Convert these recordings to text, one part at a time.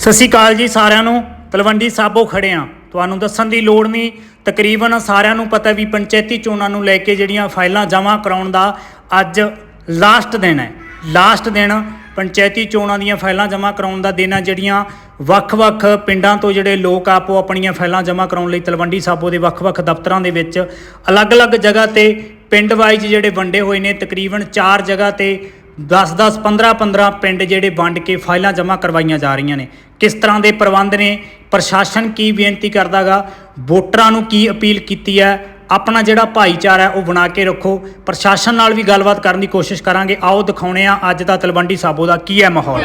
ਸਤਿ ਸ਼੍ਰੀ ਅਕਾਲ ਜੀ ਸਾਰਿਆਂ ਨੂੰ। ਤਲਵੰਡੀ ਸਾਬੋ ਖੜੇ ਆ। ਤੁਹਾਨੂੰ ਦੱਸਣ ਦੀ ਲੋੜ ਨਹੀਂ, ਤਕਰੀਬਨ ਸਾਰਿਆਂ ਨੂੰ ਪਤਾ ਵੀ ਪੰਚਾਇਤੀ ਚੋਣਾਂ ਨੂੰ ਲੈ ਕੇ ਜਿਹੜੀਆਂ ਫਾਈਲਾਂ ਜਮ੍ਹਾਂ ਕਰਾਉਣ ਦਾ ਅੱਜ ਲਾਸਟ ਦਿਨ ਹੈ। ਲਾਸਟ ਦਿਨ ਪੰਚਾਇਤੀ ਚੋਣਾਂ ਦੀਆਂ ਫਾਈਲਾਂ ਜਮ੍ਹਾਂ ਕਰਾਉਣ ਦਾ ਦਿਨ ਹੈ ਜਿਹੜੀਆਂ ਵੱਖ-ਵੱਖ ਪਿੰਡਾਂ ਤੋਂ ਜਿਹੜੇ ਲੋਕ ਆਪੋ ਆਪਣੀਆਂ ਫਾਈਲਾਂ ਜਮ੍ਹਾਂ ਕਰਾਉਣ ਲਈ ਤਲਵੰਡੀ ਸਾਬੋ ਦੇ ਵੱਖ-ਵੱਖ ਦਫ਼ਤਰਾਂ ਦੇ ਵਿੱਚ ਅਲੱਗ-ਅਲੱਗ ਜਗ੍ਹਾ ਤੇ ਪਿੰਡ ਵਾਈਜ਼ ਜਿਹੜੇ ਵੰਡੇ ਹੋਏ ਨੇ, ਤਕਰੀਬਨ 4 ਜਗ੍ਹਾ ਤੇ 10-10 15-15 ਪਿੰਡ ਜਿਹੜੇ ਵੰਡ ਕੇ ਫਾਈਲਾਂ ਜਮ੍ਹਾਂ ਕਰਵਾਈਆਂ ਜਾ ਰਹੀਆਂ ਨੇ। ਕਿਸ ਤਰ੍ਹਾਂ ਦੇ ਪ੍ਰਬੰਧ ਨੇ? ਪ੍ਰਸ਼ਾਸਨ ਕੀ ਬੇਨਤੀ ਕਰਦਾਗਾ? ਵੋਟਰਾਂ ਨੂੰ ਕੀ ਅਪੀਲ ਕੀਤੀ ਹੈ? ਆਪਣਾ ਜਿਹੜਾ ਭਾਈਚਾਰਾ ਹੈ ਉਹ ਬਣਾ ਕੇ ਰੱਖੋ। ਪ੍ਰਸ਼ਾਸਨ ਨਾਲ ਵੀ ਗੱਲਬਾਤ ਕਰਨ ਦੀ ਕੋਸ਼ਿਸ਼ ਕਰਾਂਗੇ। ਆਓ ਦਿਖਾਉਣੇ ਆ ਅੱਜ ਦਾ ਤਲਵੰਡੀ ਸਾਬੋ ਦਾ ਕੀ ਹੈ ਮਾਹੌਲ।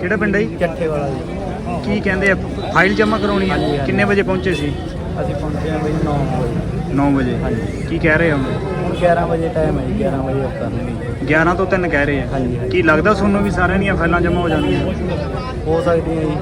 ਕਿਹੜਾ ਪਿੰਡ ਹੈ ਜੀ? ਚੱਠੇ ਵਾਲਾ ਜੀ। ਕੀ ਕਹਿੰਦੇ ਆ? ਫਾਈਲ ਜਮ੍ਹਾਂ ਕਰਾਉਣੀ ਹੈ। ਕਿੰਨੇ ਵਜੇ ਪਹੁੰਚੇ ਸੀ? ਅਸੀਂ ਪਹੁੰਚੇ ਹਾਂ ਬਈ 9 ਵਜੇ। 9 ਵਜੇ। ਹਾਂਜੀ। ਕੀ ਕਹਿ ਰਹੇ ਹੋ? ਹੁਣ 11 ਵਜੇ ਟਾਈਮ ਹੈ ਜੀ 11 ਵਜੇ ਉਹ ਕਰਨਗੇ 11 ਤੋਂ 3 ਕਹਿ ਰਹੇ ਆ। ਹਾਂਜੀ। ਕੀ ਲੱਗਦਾ ਤੁਹਾਨੂੰ ਵੀ ਸਾਰਿਆਂ ਦੀਆਂ ਫਾਈਲਾਂ ਜਮ੍ਹਾਂ ਹੋ ਜਾਣਗੀਆਂ? ਹੋ ਸਕਦੀ ਹੈ ਜੀ।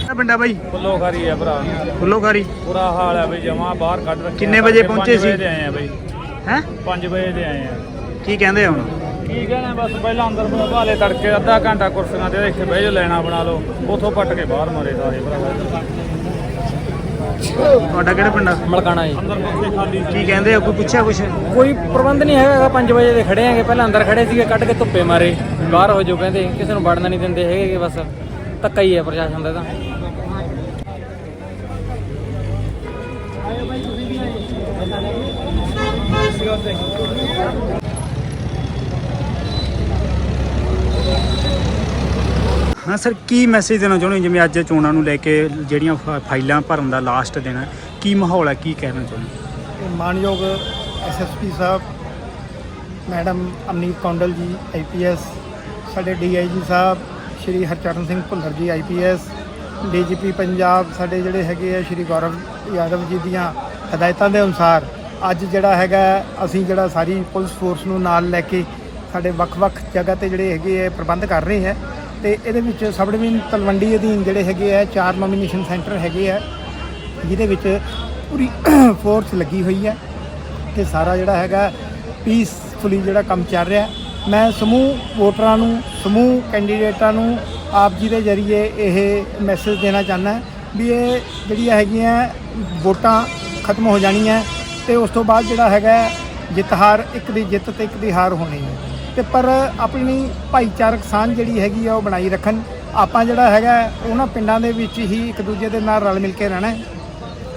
ਕਿਹੜਾ ਪਿੰਡ ਆ ਬਾਈ? ਫੁੱਲੋ ਖਰੀ ਆ ਭਰਾ। ਫੁੱਲੋਖਾਰੀ। ਬੁਰਾ ਹਾਲ ਹੈ ਬਈ ਜਮਾ ਬਾਹਰ ਕੱਢ ਰੱਖਿਆ। ਕਿੰਨੇ ਵਜੇ ਪਹੁੰਚੇ ਸੀ? ਆਏ ਆ ਬਈ। ਹੈ? 5 ਵਜੇ ਦੇ ਆਏ ਆ। ਕੀ ਕਹਿੰਦੇ ਹੁਣ? ਕੀ ਕਹਿਣਾ ਬਸ ਪਹਿਲਾਂ ਅੰਦਰ ਭਾਲੇ ਤੜਕੇ ਅੱਧਾ ਘੰਟਾ ਕੁਰਸੀਆਂ ਤੇ ਇੱਥੇ ਬਹਿ ਜਾ ਲੈਣਾ ਬਣਾ ਲਓ ਉਥੋਂ ਪੱਟ ਕੇ ਬਾਹਰ ਮਾਰੇ ਸਾਰੇ ਭਰਾ। ਤੁਹਾਡਾ ਕਿਹੜਾ ਪਿੰਡ ਮਲਕਾਣਾ ਜੀ। ਅੰਦਰ ਕੁਰਸੀ ਖਾਲੀ ਕੀ ਕਹਿੰਦੇ ਆ? ਕੋਈ ਪੁੱਛਿਆ ਕੁਛ? ਕੋਈ ਪ੍ਰਬੰਧ ਨਹੀਂ ਹੈਗਾ 5 ਵਜੇ ਦੇ ਖੜੇ ਆਂਗੇ ਪਹਿਲਾਂ ਅੰਦਰ ਖੜੇ ਸੀਗੇ ਕੱਢ ਕੇ ਧੁੱਪੇ ਮਾਰੇ ਬਾਹਰ ਹੋ ਜਾਓ ਕਹਿੰਦੇ ਕਿਸੇ ਨੂੰ ਵੜਨਾ ਨਹੀਂ ਦਿੰਦੇ ਹੈਗੇ ਬਸ ਧੱਕਾ ਹੀ ਹੈ ਪ੍ਰਸ਼ਾਸਨ ਦਾ ਤਾਂ। ਹਾਂ ਸਰ, ਕੀ ਮੈਸੇਜ ਦੇਣਾ ਚਾਹੁੰਦੇ ਹੋ? ਜਿਵੇਂ ਅੱਜ ਚੋਣਾਂ ਨੂੰ ਲੈ ਕੇ ਜਿਹੜੀਆਂ ਫਾ- ਫਾਈਲਾਂ ਭਰਨ ਦਾ ਲਾਸਟ ਦਿਨ ਹੈ, ਕੀ ਮਾਹੌਲ ਹੈ? ਕੀ ਕਹਿਣਾ ਚਾਹੁੰਦੇ ਹੋ? ਮਾਨਯੋਗ ਐਸਐਸਪੀ ਸਾਹਿਬ, ਮੈਡਮ ਅਮਨੀਤ ਕੌਂਡਲ ਜੀ ਆਈਪੀਐਸ ਸਾਡੇ ਡੀਆਈਜੀ ਸਾਹਿਬ, ਸ਼੍ਰੀ ਹਰਚਰਨ ਸਿੰਘ ਭੁੱਲਰ ਜੀ ਆਈਪੀਐਸ ਡੀਜੀਪੀ ਪੰਜਾਬ, ਸਾਡੇ ਜਿਹੜੇ ਹੈਗੇ ਆ ਸ਼੍ਰੀ ਗੌਰਵ ਯਾਦਵ ਜੀ ਦੀਆਂ ਹਦਾਇਤਾਂ ਦੇ ਅਨੁਸਾਰ, ਅੱਜ ਜਿਹੜਾ ਹੈਗਾ, ਅਸੀਂ ਜਿਹੜਾ ਸਾਰੀ ਪੁਲਿਸ ਫੋਰਸ ਨੂੰ ਨਾਲ ਲੈ ਕੇ ਸਾਡੇ ਵੱਖ-ਵੱਖ ਜਗ੍ਹਾ ਤੇ ਜਿਹੜੇ ਹੈਗੇ ਆ ਪ੍ਰਬੰਧ ਕਰ ਰਹੇ ਹੈ। ਤੇ ਇਹਦੇ ਵਿੱਚ ਸਬ ਡਿਵੀਜ਼ਨ ਤਲਵੰਡੀ ਅਧੀਨ ਜਿਹੜੇ ਹੈਗੇ ਆ, ਚਾਰ ਨੋਮੀਨੇਸ਼ਨ ਸੈਂਟਰ ਹੈਗੇ ਆ, ਜਿਹਦੇ ਵਿੱਚ ਪੂਰੀ ਫੋਰਸ ਲੱਗੀ ਹੋਈ ਹੈ ਤੇ ਸਾਰਾ ਜਿਹੜਾ ਹੈਗਾ ਪੀਸਫੁਲੀ ਜਿਹੜਾ ਕੰਮ ਚੱਲ ਰਿਹਾ। ਮੈਂ ਸਮੂਹ ਵੋਟਰਾਂ ਨੂੰ, ਸਮੂਹ ਕੈਂਡੀਡੇਟਾਂ ਨੂੰ ਆਪ ਜੀ ਦੇ ਜ਼ਰੀਏ ਇਹ ਮੈਸੇਜ ਦੇਣਾ ਚਾਹੁੰਦਾ ਵੀ ਇਹ ਜਿਹੜੀਆਂ ਹੈਗੀਆਂ ਵੋਟਾਂ ਖਤਮ ਹੋ ਜਾਣੀਆਂ ਤੇ ਉਸ ਤੋਂ ਬਾਅਦ ਜਿਹੜਾ ਹੈਗਾ ਜਿੱਤ ਹਾਰ, ਇੱਕ ਦੀ ਜਿੱਤ ਤੇ ਇੱਕ ਦੀ ਹਾਰ ਹੋਣੀ ਹੈ। ਤੇ ਪਰ ਆਪਣੀ ਭਾਈਚਾਰਕ ਸਾਂਝ ਜਿਹੜੀ ਹੈਗੀ ਆ ਉਹ ਬਣਾਈ ਰੱਖਣ। ਆਪਾਂ ਜਿਹੜਾ ਹੈਗਾ, ਉਹਨਾਂ ਪਿੰਡਾਂ ਦੇ ਵਿੱਚ ਹੀ ਇੱਕ ਦੂਜੇ ਦੇ ਨਾਲ ਰਲ ਮਿਲ ਕੇ ਰਹਿਣਾ ਹੈ।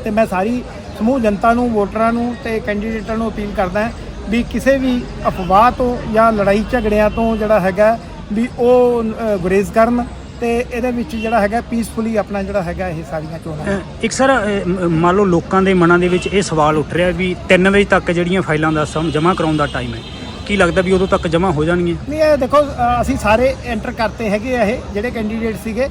ਤੇ ਮੈਂ ਸਾਰੀ ਸਮੂਹ ਜਨਤਾ ਨੂੰ, ਵੋਟਰਾਂ ਨੂੰ ਤੇ ਕੈਂਡੀਡੇਟਾਂ ਨੂੰ ਅਪੀਲ ਕਰਦਾ ਵੀ ਕਿਸੇ ਵੀ ਅਫਵਾਹ ਤੋਂ ਜਾਂ ਲੜਾਈ ਝਗੜਿਆਂ ਤੋਂ ਜਿਹੜਾ ਹੈਗਾ ਵੀ ਉਹ ਗੁਰੇਜ਼ ਕਰਨ ਤੇ ਇਹਦੇ ਵਿੱਚ ਜਿਹੜਾ ਹੈਗਾ ਪੀਸਫੁਲੀ ਆਪਣਾ ਜਿਹੜਾ ਹੈਗਾ ਇਹ ਸਾਰੀਆਂ ਚੋਣਾਂ। ਇੱਕ ਸਰ ਮੰਨ ਲਓ ਲੋਕਾਂ ਦੇ ਮਨਾਂ ਦੇ ਵਿੱਚ ਇਹ ਸਵਾਲ ਉੱਠ ਰਿਹਾ ਵੀ 3 ਵਜੇ ਤੱਕ ਜਿਹੜੀਆਂ ਫਾਈਲਾਂ ਦਾ ਸਮ, ਜਮ੍ਹਾਂ ਕਰਾਉਣ ਦਾ ਟਾਈਮ ਹੈ। ਕੀ ਲੱਗਦਾ ਵੀ ਉਦੋਂ ਤੱਕ ਜਮ੍ਹਾਂ ਹੋ ਜਾਣਗੀਆਂ? ਨਹੀਂ ਇਹ ਦੇਖੋ ਅ, ਅਸੀਂ ਸਾਰੇ ਐਂਟਰ ਕਰਤੇ ਹੈਗੇ ਆ ਇਹ ਜਿਹੜੇ ਕੈਂਡੀਡੇਟ ਸੀਗੇ।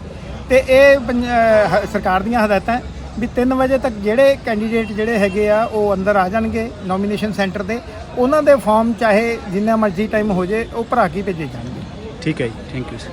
ਤੇ ਇਹ ਪੰਜ- ਅ, ਹ- ਸਰਕਾਰ ਦੀਆਂ ਹਦਾਇਤਾਂ ਹੈ ਵੀ 3 ਵਜੇ ਤੱਕ ਜਿਹੜੇ ਕੈਂਡੀਡੇਟ ਜਿਹੜੇ ਹੈਗੇ ਆ ਉਹ ਅੰਦਰ ਆ ਜਾਣਗੇ ਨੋਮੀਨੇਸ਼ਨ ਸੈਂਟਰ ਤੇ ਉਹਨਾਂ ਦੇ ਫਾਰਮ ਚਾਹੇ ਜਿੰਨਾ ਮਰਜ਼ੀ ਟਾਈਮ ਹੋ ਜੇ ਉਹ ਭਰਾ ਕੇ ਭੇਜੇ ਜਾਣਗੇ। ਠੀਕ ਹੈ ਜੀ ਥੈਂਕ ਯੂ ਸਰ